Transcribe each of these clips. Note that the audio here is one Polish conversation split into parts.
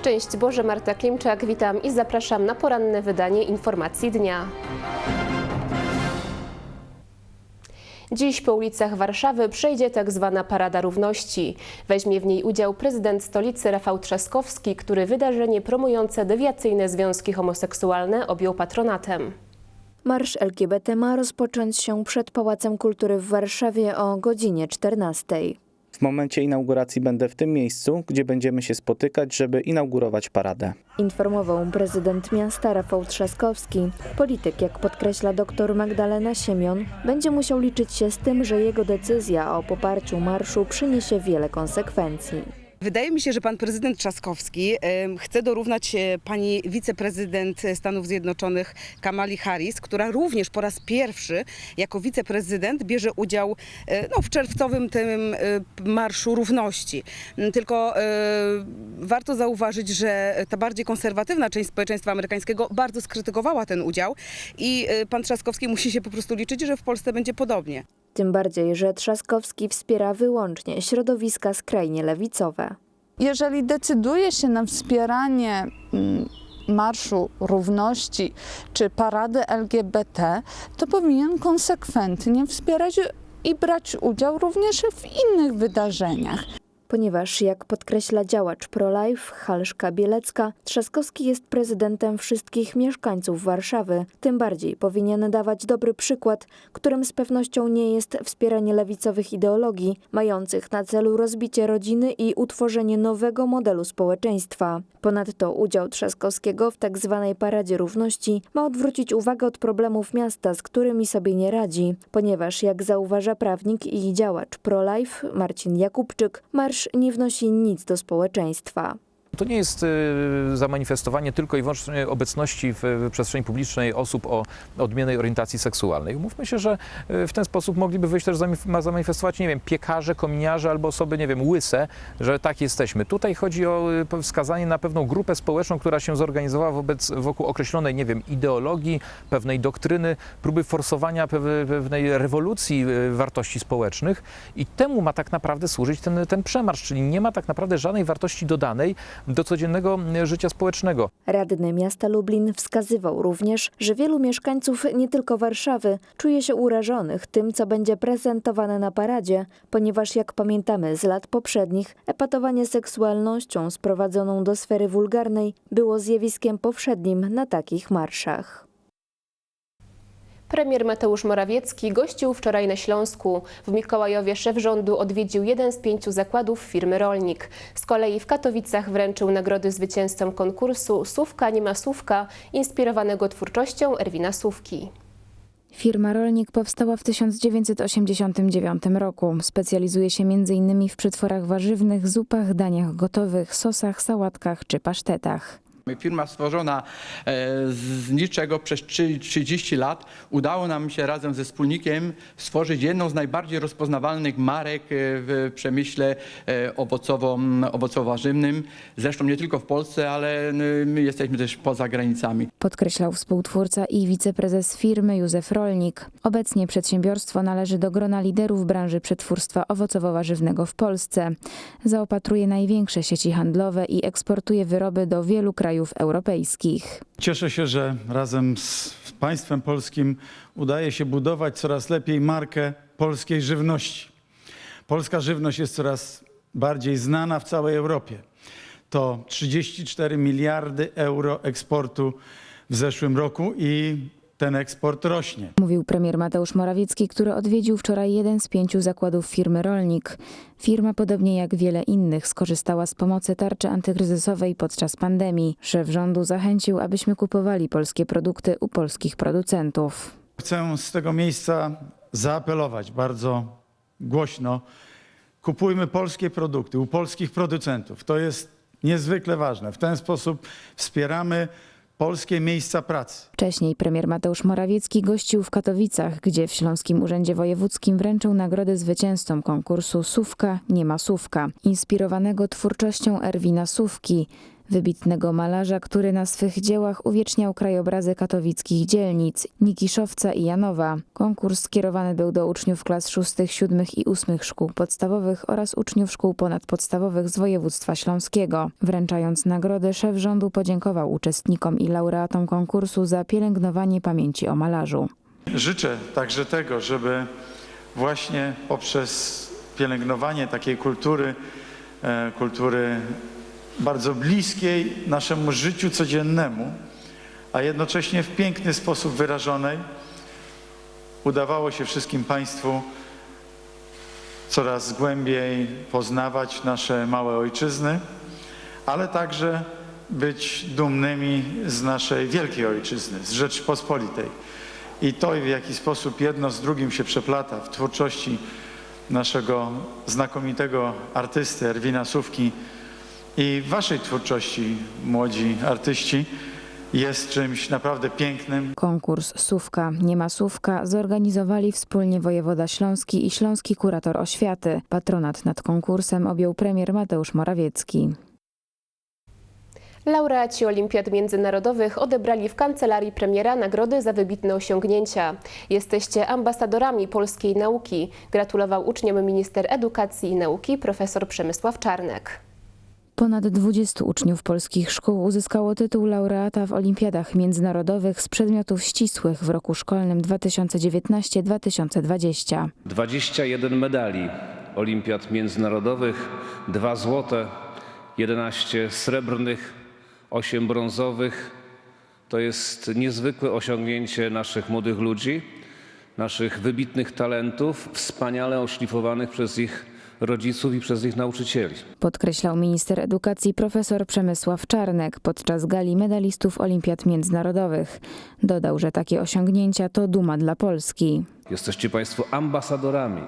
Szczęść Boże, Marta Klimczak, witam i zapraszam na poranne wydanie informacji dnia. Dziś po ulicach Warszawy przejdzie tak zwana Parada Równości. Weźmie w niej udział prezydent stolicy Rafał Trzaskowski, który wydarzenie promujące dewiacyjne związki homoseksualne objął patronatem. Marsz LGBT ma rozpocząć się przed Pałacem Kultury w Warszawie o godzinie 14. W momencie inauguracji będę w tym miejscu, gdzie będziemy się spotykać, żeby inaugurować paradę. Informował prezydent miasta Rafał Trzaskowski. Polityk, jak podkreśla dr Magdalena Siemion, będzie musiał liczyć się z tym, że jego decyzja o poparciu marszu przyniesie wiele konsekwencji. Wydaje mi się, że pan prezydent Trzaskowski chce dorównać e, pani wiceprezydent Stanów Zjednoczonych Kamali Harris, która również po raz pierwszy jako wiceprezydent bierze udział e, no, w czerwcowym tym e, Marszu Równości. Tylko warto zauważyć, że ta bardziej konserwatywna część społeczeństwa amerykańskiego bardzo skrytykowała ten udział i pan Trzaskowski musi się po prostu liczyć, że w Polsce będzie podobnie. Tym bardziej, że Trzaskowski wspiera wyłącznie środowiska skrajnie lewicowe. jeżeli decyduje się na wspieranie mm, Marszu Równości czy parady LGBT, to powinien konsekwentnie wspierać i brać udział również w innych wydarzeniach. Ponieważ, jak podkreśla działacz pro-life Halszka Bielecka, Trzaskowski jest prezydentem wszystkich mieszkańców Warszawy, tym bardziej powinien dawać dobry przykład, którym z pewnością nie jest wspieranie lewicowych ideologii, mających na celu rozbicie rodziny i utworzenie nowego modelu społeczeństwa. Ponadto udział Trzaskowskiego w tzw. Paradzie Równości ma odwrócić uwagę od problemów miasta, z którymi sobie nie radzi, ponieważ, jak zauważa prawnik i działacz pro-life Marcin Jakubczyk, marsz nie wnosi nic do społeczeństwa. To nie jest y, zamanifestowanie tylko i wyłącznie obecności w, przestrzeni publicznej osób o odmiennej orientacji seksualnej. Mówmy się, że y, w ten sposób mogliby wyjść też zamanifestować, nie wiem, piekarze, kominiarze albo osoby, nie wiem, łyse, że tak jesteśmy. Tutaj chodzi o y, wskazanie na pewną grupę społeczną, która się zorganizowała wobec, wokół określonej, nie wiem, ideologii, pewnej doktryny, próby forsowania pew- pewnej rewolucji wartości społecznych i temu ma tak naprawdę służyć ten, ten przemarsz, czyli nie ma tak naprawdę żadnej wartości dodanej do codziennego życia społecznego. Radny miasta Lublin wskazywał również, że wielu mieszkańców nie tylko Warszawy czuje się urażonych tym, co będzie prezentowane na paradzie, ponieważ jak pamiętamy z lat poprzednich, epatowanie seksualnością sprowadzoną do sfery wulgarnej było zjawiskiem powszednim na takich marszach. Premier Mateusz Morawiecki gościł wczoraj na Śląsku. W Mikołajowie szef rządu odwiedził jeden z pięciu zakładów firmy Rolnik. Z kolei w Katowicach wręczył nagrody zwycięzcom konkursu Sówka nie ma Sówka, inspirowanego twórczością Erwina Sówki. Firma Rolnik powstała w 1989 roku. Specjalizuje się m.in. w przetworach warzywnych, zupach, daniach gotowych, sosach, sałatkach czy pasztetach. Firma stworzona e, z niczego przez trzy- 30 lat. Udało nam się razem ze wspólnikiem stworzyć jedną z najbardziej rozpoznawalnych marek e, w przemyśle e, owocowo, owocowo-warzywnym. Zresztą nie tylko w Polsce, ale my jesteśmy też poza granicami. Podkreślał współtwórca i wiceprezes firmy Józef Rolnik. Obecnie przedsiębiorstwo należy do grona liderów branży przetwórstwa owocowo-warzywnego w Polsce. Zaopatruje największe sieci handlowe i eksportuje wyroby do wielu krajów europejskich. Cieszę się, że razem z państwem polskim udaje się budować coraz lepiej markę polskiej żywności. Polska żywność jest coraz bardziej znana w całej Europie. To 34 miliardy euro eksportu w zeszłym roku i ten eksport rośnie. Mówił premier Mateusz Morawiecki, który odwiedził wczoraj jeden z pięciu zakładów firmy Rolnik. Firma, podobnie jak wiele innych, skorzystała z pomocy tarczy antykryzysowej podczas pandemii. Szef rządu zachęcił, abyśmy kupowali polskie produkty u polskich producentów. Chcę z tego miejsca zaapelować bardzo głośno. Kupujmy polskie produkty u polskich producentów. To jest niezwykle ważne. W ten sposób wspieramy polskie miejsca pracy. Wcześniej premier Mateusz Morawiecki gościł w Katowicach, gdzie w Śląskim Urzędzie Wojewódzkim wręczył nagrody zwycięzcom konkursu Sówka nie ma Sówka, inspirowanego twórczością Erwina Sówki. Wybitnego malarza, który na swych dziełach uwieczniał krajobrazy katowickich dzielnic Nikiszowca i Janowa. Konkurs skierowany był do uczniów klas szóstych, siódmych i ósmych szkół podstawowych oraz uczniów szkół ponadpodstawowych z województwa śląskiego. Wręczając nagrody, szef rządu podziękował uczestnikom i laureatom konkursu za pielęgnowanie pamięci o malarzu. Życzę także tego, żeby właśnie poprzez pielęgnowanie takiej kultury, e, kultury bardzo bliskiej naszemu życiu codziennemu, a jednocześnie w piękny sposób wyrażonej, udawało się wszystkim Państwu coraz głębiej poznawać nasze małe ojczyzny, ale także być dumnymi z naszej wielkiej ojczyzny, z Rzeczypospolitej. I to, w jaki sposób jedno z drugim się przeplata w twórczości naszego znakomitego artysty Erwina Sówki i w waszej twórczości, młodzi artyści, jest czymś naprawdę pięknym. Konkurs Sówka, nie ma Sówka zorganizowali wspólnie wojewoda śląski i śląski kurator oświaty. Patronat nad konkursem objął premier Mateusz Morawiecki. Laureaci Olimpiad Międzynarodowych odebrali w kancelarii premiera nagrody za wybitne osiągnięcia. Jesteście ambasadorami polskiej nauki, gratulował uczniom minister edukacji i nauki profesor Przemysław Czarnek. Ponad 20 uczniów polskich szkół uzyskało tytuł laureata w olimpiadach międzynarodowych z przedmiotów ścisłych w roku szkolnym 2019-2020. 21 medali olimpiad międzynarodowych, 2 złote, 11 srebrnych, 8 brązowych. To jest niezwykłe osiągnięcie naszych młodych ludzi, naszych wybitnych talentów, wspaniale oszlifowanych przez ich rodziców i przez ich nauczycieli. Podkreślał minister edukacji profesor Przemysław Czarnek podczas gali medalistów olimpiad międzynarodowych. Dodał, że takie osiągnięcia to duma dla Polski. Jesteście Państwo ambasadorami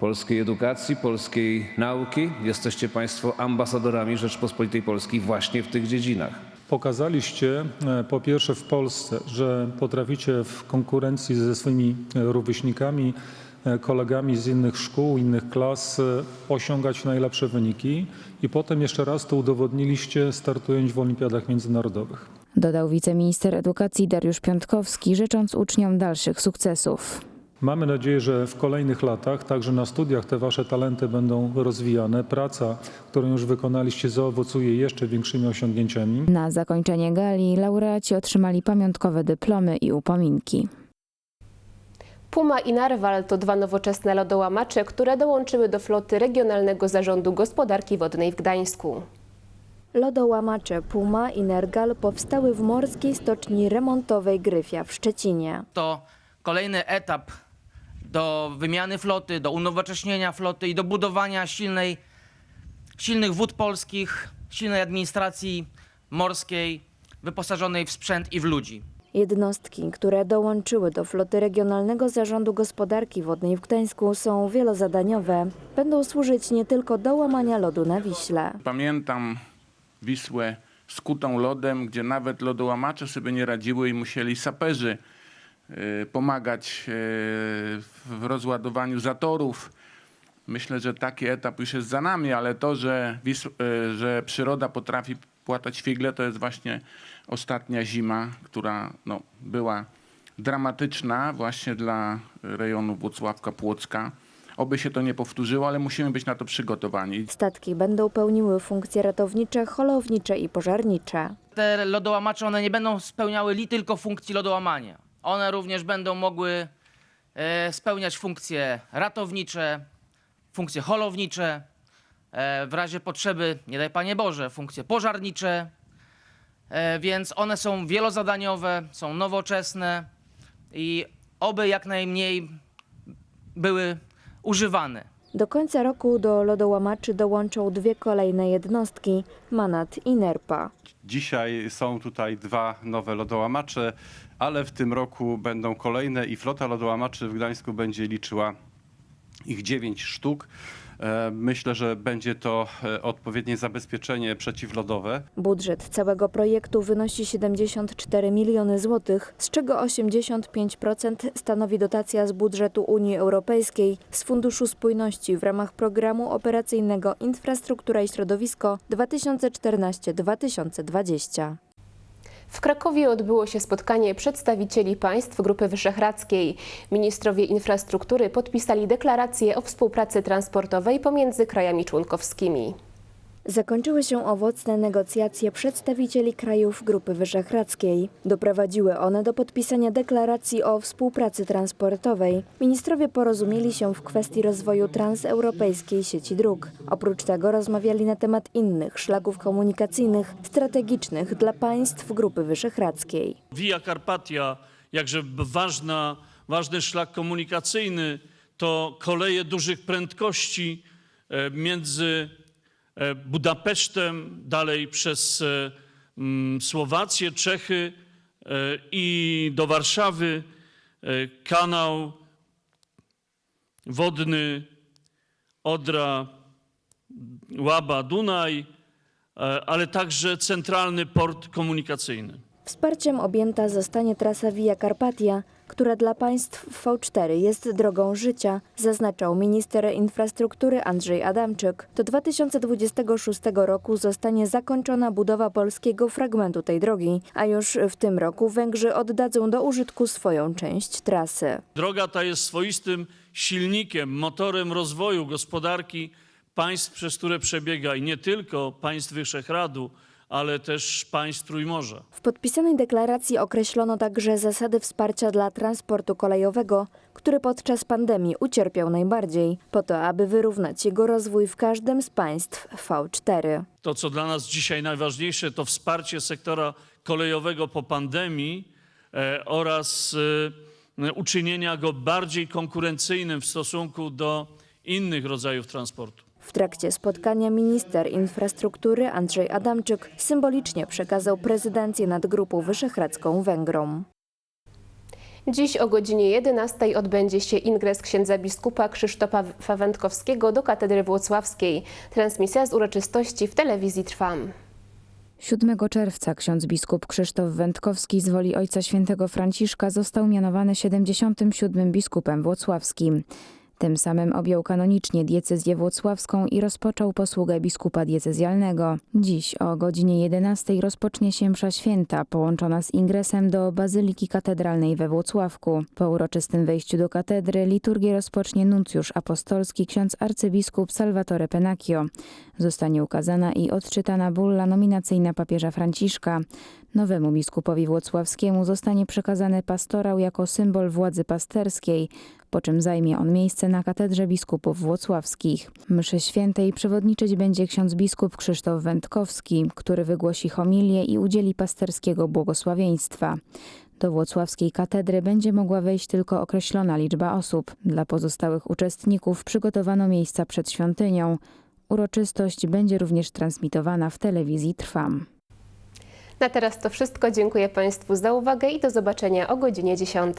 polskiej edukacji, polskiej nauki. Jesteście Państwo ambasadorami Rzeczpospolitej Polskiej właśnie w tych dziedzinach. Pokazaliście e, po pierwsze w Polsce, że potraficie w konkurencji ze swoimi e, rówieśnikami, kolegami z innych szkół, innych klas e, osiągać najlepsze wyniki i potem jeszcze raz to udowodniliście startując w olimpiadach międzynarodowych. Dodał wiceminister edukacji Dariusz Piątkowski, życząc uczniom dalszych sukcesów. Mamy nadzieję, że w kolejnych latach, także na studiach, te wasze talenty będą rozwijane. Praca, którą już wykonaliście, zaowocuje jeszcze większymi osiągnięciami. Na zakończenie gali laureaci otrzymali pamiątkowe dyplomy i upominki. Puma i Narwal to dwa nowoczesne lodołamacze, które dołączyły do floty Regionalnego Zarządu Gospodarki Wodnej w Gdańsku. Lodołamacze Puma i Nergal powstały w morskiej stoczni remontowej Gryfia w Szczecinie. to kolejny etap do wymiany floty, do unowocześnienia floty i do budowania silnej, silnych wód polskich, silnej administracji morskiej, wyposażonej w sprzęt i w ludzi. Jednostki, które dołączyły do floty Regionalnego Zarządu Gospodarki Wodnej w Gdańsku są wielozadaniowe. Będą służyć nie tylko do łamania lodu na Wiśle. Pamiętam Wisłę skutą lodem, gdzie nawet lodołamacze sobie nie radziły i musieli saperzy y, pomagać y, w rozładowaniu zatorów. Myślę, że taki etap już jest za nami, ale to, że, y, że przyroda potrafi płatać figle, to jest właśnie ostatnia zima, która no, była dramatyczna właśnie dla rejonu Włocławka-Płocka. Oby się to nie powtórzyło, ale musimy być na to przygotowani. Statki będą pełniły funkcje ratownicze, holownicze i pożarnicze. Te lodołamacze, one nie będą spełniały li tylko funkcji lodołamania. One również będą mogły e, spełniać funkcje ratownicze, funkcje holownicze, w razie potrzeby, nie daj Panie Boże, funkcje pożarnicze, e, więc one są wielozadaniowe, są nowoczesne i oby jak najmniej były używane. Do końca roku do lodołamaczy dołączą dwie kolejne jednostki, Manat i Nerpa. Dzisiaj są tutaj dwa nowe lodołamacze, ale w tym roku będą kolejne i flota lodołamaczy w Gdańsku będzie liczyła ich dziewięć sztuk. E, Myślę, że będzie to e, odpowiednie zabezpieczenie przeciwlodowe. Budżet całego projektu wynosi 74 miliony złotych, z czego 85% stanowi dotacja z budżetu Unii Europejskiej z Funduszu Spójności w ramach programu operacyjnego Infrastruktura i Środowisko 2014-2020. W Krakowie odbyło się spotkanie przedstawicieli państw Grupy Wyszehradzkiej. Ministrowie infrastruktury podpisali deklarację o współpracy transportowej pomiędzy krajami członkowskimi. Zakończyły się owocne negocjacje przedstawicieli krajów Grupy Wyszehradzkiej. Doprowadziły one do podpisania deklaracji o współpracy transportowej. Ministrowie porozumieli się w kwestii rozwoju transeuropejskiej sieci dróg. Oprócz tego rozmawiali na temat innych szlaków komunikacyjnych strategicznych dla państw Grupy Wyszehradzkiej. Via Carpatia, jakże ważna, ważny szlak komunikacyjny, to koleje dużych prędkości e, między Budapesztem, dalej przez e, mm, Słowację, Czechy e, i do Warszawy, e, kanał wodny Odra, Łaba, Dunaj, e, ale także centralny port komunikacyjny. Wsparciem objęta zostanie trasa Via Carpatia, która dla państw V4 jest drogą życia, zaznaczał minister infrastruktury Andrzej Adamczyk. Do 2026 roku zostanie zakończona budowa polskiego fragmentu tej drogi, a już w tym roku Węgrzy oddadzą do użytku swoją część trasy. Droga ta jest swoistym silnikiem, motorem rozwoju gospodarki państw, przez które przebiega i nie tylko państw Wyszehradu, ale też państw Trójmorza. W podpisanej deklaracji określono także zasady wsparcia dla transportu kolejowego, który podczas pandemii ucierpiał najbardziej, po to aby wyrównać jego rozwój w każdym z państw V4. To, co dla nas dzisiaj najważniejsze, to wsparcie sektora kolejowego po pandemii e, oraz e, uczynienia go bardziej konkurencyjnym w stosunku do innych rodzajów transportu. W trakcie spotkania minister infrastruktury Andrzej Adamczyk symbolicznie przekazał prezydencję nad Grupą Wyszehradzką Węgrom. Dziś o godzinie 11 odbędzie się ingres księdza biskupa Krzysztofa Fawędkowskiego do katedry włocławskiej. Transmisja z uroczystości w telewizji Trwam. 7 czerwca ksiądz biskup Krzysztof Wędkowski z woli Ojca Świętego Franciszka został mianowany 77 biskupem włocławskim. Tym samym objął kanonicznie diecezję włocławską i rozpoczął posługę biskupa diecezjalnego. Dziś o godzinie 11 rozpocznie się msza święta, połączona z ingresem do Bazyliki Katedralnej we Włocławku. Po uroczystym wejściu do katedry liturgię rozpocznie nuncjusz apostolski ksiądz arcybiskup Salvatore Pennacchio. Zostanie ukazana i odczytana bulla nominacyjna papieża Franciszka. Nowemu biskupowi włocławskiemu zostanie przekazany pastorał jako symbol władzy pasterskiej, po czym zajmie on miejsce na katedrze biskupów włocławskich. Mszy świętej przewodniczyć będzie ksiądz biskup Krzysztof Wędkowski, który wygłosi homilię i udzieli pasterskiego błogosławieństwa. Do włocławskiej katedry będzie mogła wejść tylko określona liczba osób. Dla pozostałych uczestników przygotowano miejsca przed świątynią. Uroczystość będzie również transmitowana w telewizji Trwam. Na teraz to wszystko. Dziękuję Państwu za uwagę i do zobaczenia o godzinie 10.